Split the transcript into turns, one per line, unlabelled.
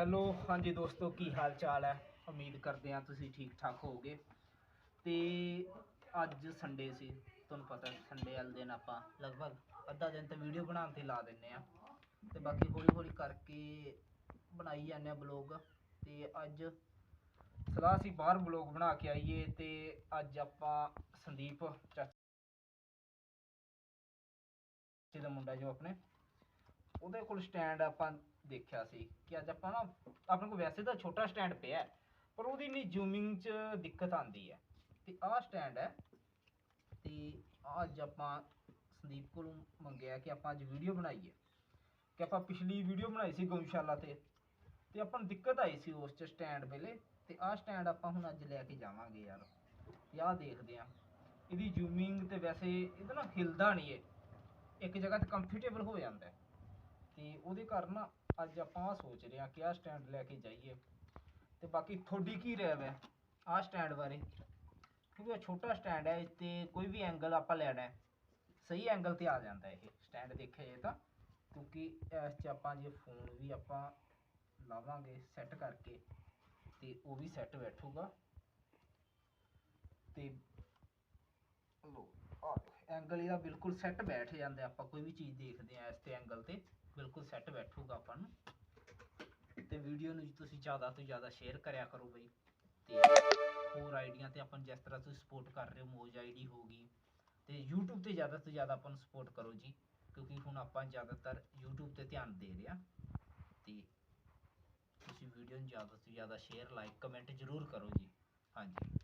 Hello, ਹਾਂਜੀ ਦੋਸਤੋ, ਕੀ ਹਾਲ ਚਾਲ ਹੈ? ਉਮੀਦ ਕਰਦੇ ਹਾਂ ਤੁਸੀਂ ਠੀਕ ਠਾਕ ਹੋਵੋਗੇ। ਤੇ ਅੱਜ ਸੰਡੇ ਸੀ, ਤੁਹਾਨੂੰ ਪਤਾ ਸੰਡੇ ਵਾਲੇ ਦਿਨ ਆਪਾਂ ਲਗਭਗ ਅੱਧਾ ਦਿਨ ਤਾਂ ਵੀਡੀਓ ਬਣਾਉਣ ਤੇ ਲਾ ਦਿੰਨੇ ਆ ਤੇ ਬਾਕੀ ਹੌਲੀ ਹੌਲੀ ਕਰਕੇ ਬਣਾਈ ਜਾਂਦੇ ਆ ਬਲੌਗ ਤੇ ਅੱਜ ਸਲਾਹ ਸੀ, ਬਾਹਰ ਬਲੌਗ ਬਣਾ ਕੇ ਆਈਏ ਤੇ ਅੱਜ ਆਪਾਂ ਸੰਦੀਪ ਚਾਚੇ ਦਾ ਮੁੰਡਾ ਜੋ ਆਪਣੇ, ਉਹਦੇ ਕੋਲ ਸਟੈਂਡ ਆਪਾਂ ਦੇਖਿਆ ਸੀ ਕਿ ਅੱਜ ਆਪਾਂ ਨਾ ਆਪਣੇ ਕੋਲ ਵੈਸੇ ਤਾਂ ਛੋਟਾ ਸਟੈਂਡ ਪਿਆ ਪਰ ਉਹਦੀ ਨਹੀਂ ਜ਼ੂਮਿੰਗ 'ਚ ਦਿੱਕਤ ਆਉਂਦੀ ਹੈ। ਤੇ ਆਹ ਸਟੈਂਡ ਹੈ, ਤੇ ਅੱਜ ਆਪਾਂ ਸੰਦੀਪ ਕੋਲੋਂ ਮੰਗਿਆ ਕਿ ਆਪਾਂ ਅੱਜ ਵੀਡੀਓ ਬਣਾਈਏ, ਕਿ ਆਪਾਂ ਪਿਛਲੀ ਵੀਡੀਓ ਬਣਾਈ ਸੀ ਗਊਸ਼ਾਲਾ ਤੇ ਤੇ ਆਪਾਂ ਨੂੰ ਦਿੱਕਤ ਆਈ ਸੀ ਉਸ 'ਚ ਸਟੈਂਡ ਵੇਲੇ, ਤੇ ਆਹ ਸਟੈਂਡ ਆਪਾਂ ਹੁਣ ਅੱਜ ਲੈ ਕੇ ਜਾਵਾਂਗੇ ਯਾਰ। ਤੇ ਆਹ ਦੇਖਦੇ ਆ ਇਹਦੀ ਜ਼ੂਮਿੰਗ ਤੇ ਵੈਸੇ ਇਹਦਾ ਨਾ ਹਿਲਦਾ ਨਹੀਂ ਇਹ ਇੱਕ ਜਗ੍ਹਾ ਤੇ ਕੰਫਰਟੇਬਲ ਹੋ ਜਾਂਦਾ ਤੇ ਉਹਦੇ ਕਾਰਨ ਨਾ ਅੱਜ ਆਪਾਂ ਆਹ ਸੋਚ ਰਹੇ ਹਾਂ ਕਿ ਆਹ ਸਟੈਂਡ ਲੈ ਕੇ ਜਾਈਏ। ਤੇ ਬਾਕੀ ਤੁਹਾਡੀ ਕੀ ਰਾਏ ਹੈ ਆਹ ਸਟੈਂਡ ਬਾਰੇ? ਕਿਉਂਕਿ ਇਹ ਛੋਟਾ ਸਟੈਂਡ ਹੈ, ਇਸ ਤੇ ਕੋਈ ਵੀ ਐਂਗਲ ਆਪਾਂ ਲੈਣਾ ਹੈ। ਸਹੀ ਐਂਗਲ ਤੇ ਆ ਜਾਂਦਾ ਇਹ ਸਟੈਂਡ ਦੇਖਿਆ ਜਾਏ ਤਾਂ। ਕਿਉਂਕਿ ਇਸ 'ਚ ਆਪਾਂ ਜੇ ਫੋਨ ਵੀ ਆਪਾਂ ਲਾਵਾਂਗੇ ਸੈੱਟ ਕਰਕੇ, ਤੇ ਉਹ ਵੀ ਸੈੱਟ ਬੈਠੂਗਾ। ਤੇ ਲੋ ਐਂਗਲ ਇਹਦਾ ਬਿਲਕੁਲ ਸੈੱਟ ਬੈਠ ਜਾਂਦਾ ਆਪਾਂ ਕੋਈ ਵੀ ਚੀਜ਼ ਦੇਖਦੇ ਆ ਇਸ ਤੇ ਐਂਗਲ ਤੇ। ਬਿਲਕੁਲ ਸੈੱਟ ਬੈਠੂਗਾ ਆਪਾਂ ਨੂੰ। ਤੇ ਵੀਡੀਓ ਨੂੰ ਤੁਸੀਂ ਜ਼ਿਆਦਾ ਤੋਂ ਜ਼ਿਆਦਾ ਸ਼ੇਅਰ ਕਰਿਆ ਕਰੋ ਬਈ। ਤੇ ਹੋਰ ਆਈਡੀਆਂ ਤੇ ਆਪਾਂ ਜਿਸ ਤਰ੍ਹਾਂ ਤੁਸੀਂ ਸਪੋਰਟ ਕਰ ਰਹੇ ਹੋ, ਮੋਜ ਆਈਡੀ ਹੋਗੀ ਤੇ YouTube ਤੇ ਜ਼ਿਆਦਾ ਤੋਂ ਜ਼ਿਆਦਾ ਆਪਾਂ ਨੂੰ ਸਪੋਰਟ ਕਰੋ ਜੀ, ਕਿਉਂਕਿ ਹੁਣ ਆਪਾਂ ਜ਼ਿਆਦਾਤਰ YouTube ਤੇ ਧਿਆਨ ਦੇ ਰਹੇ ਆ ਤੇ ਤੁਸੀਂ ਵੀਡੀਓ ਨੂੰ ਜ਼ਿਆਦਾ ਤੋਂ ਜ਼ਿਆਦਾ ਸ਼ੇਅਰ ਲਾਈਕ ਕਮੈਂਟ ਜ਼ਰੂਰ ਕਰੋ ਜੀ। ਹਾਂਜੀ।